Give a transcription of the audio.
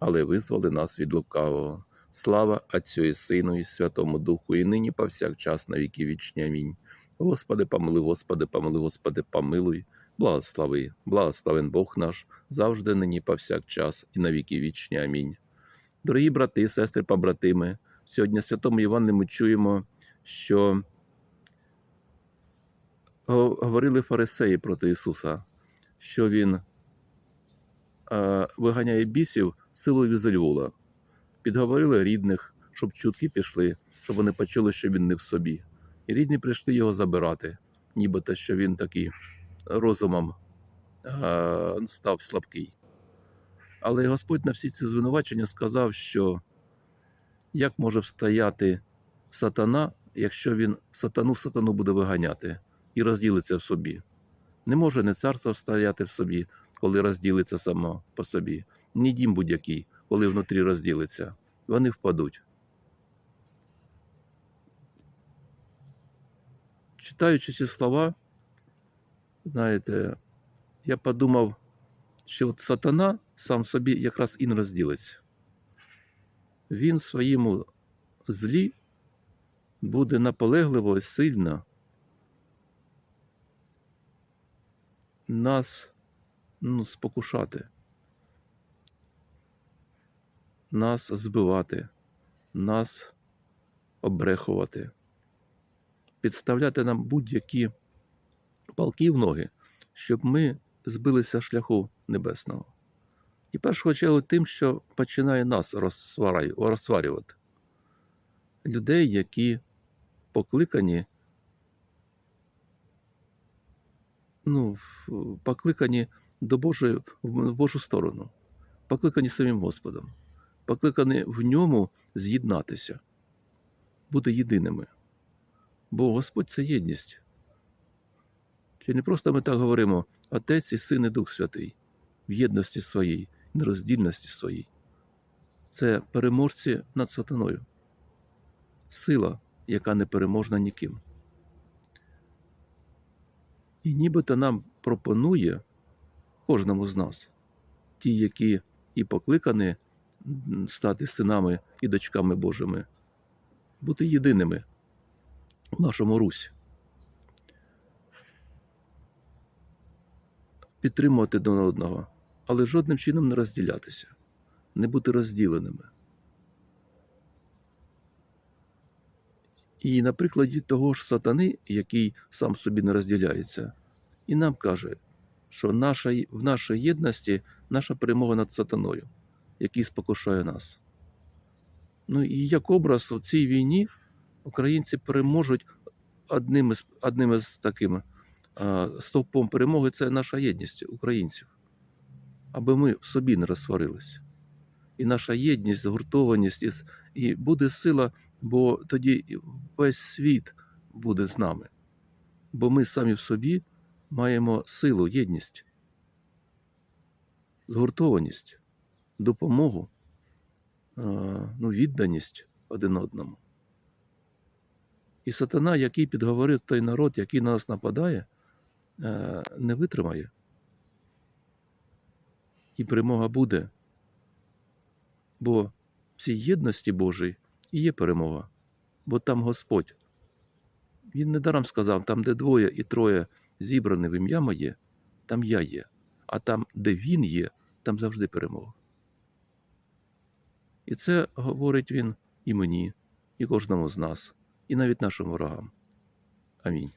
але визволи нас від лукавого. Слава Отцю і Сину, і Святому Духу, і нині повсякчас на віки вічні. Амінь. Господи, помилуй, Господи, помилуй, Господи, помилуй, благослови, благословен Бог наш, завжди нині повсякчас і на віки вічні. Амінь. Дорогі брати, сестри, побратими, сьогодні Святому Івані ми чуємо, що говорили фарисеї проти Ісуса, що Він виганяє бісів силою Візельвула. Підговорили рідних, щоб чутки пішли, щоб вони почули, що він не в собі. І рідні прийшли його забирати, нібито що він такий розумом став слабкий. Але Господь на всі ці звинувачення сказав, що як може встояти сатана, якщо він сатану сатану буде виганяти і розділиться в собі. Не може не царство встояти в собі, коли розділиться само по собі, ні дім будь-який, коли внутрі розділиться. Вони впадуть. Читаючи ці слова, знаєте, я подумав, що от сатана сам собі якраз і не розділиться. Він своєму злі буде наполегливо і сильно нас ну, спокушати, нас збивати, нас обрехувати, підставляти нам будь-які палки в ноги, щоб ми збилися шляху небесного. І першого чергу тим, що починає нас розсварювати. Людей, які покликані, ну, покликані до Божої, в Божу сторону, покликані самим Господом, покликані в ньому з'єднатися, бути єдиними. Бо Господь це єдність. Чи не просто ми так говоримо Отець і Син і Дух Святий в єдності своїй, нероздільності своїй. Це переможці над сатаною. Сила, яка не переможна ніким. І нібито нам пропонує кожному з нас, ті, які і покликані стати синами і дочками Божими, бути єдиними в нашому русі. Підтримувати один одного, але жодним чином не розділятися, не бути розділеними. І на прикладі того ж сатани, який сам собі не розділяється, і нам каже, що наша, в нашій єдності наша перемога над сатаною, який спокушає нас. Ну і як образ у цій війні українці переможуть одним із, одним із таким а, стовпом перемоги це наша єдність українців, аби ми в собі не розсварились. І наша єдність, згуртованість, і буде сила, бо тоді весь світ буде з нами. Бо ми самі в собі маємо силу, єдність, згуртованість, допомогу, ну, відданість один одному. І сатана, який підговорив той народ, який на нас нападає, е, не витримає. І перемога буде. Бо в цій єдності Божій і є перемога. Бо там Господь. Він недаром сказав, там, де двоє і троє зібрані в ім'я моє, там я є. А там, де він є, там завжди перемога. І це говорить він і мені, і кожному з нас, і навіть нашим ворогам. Амінь.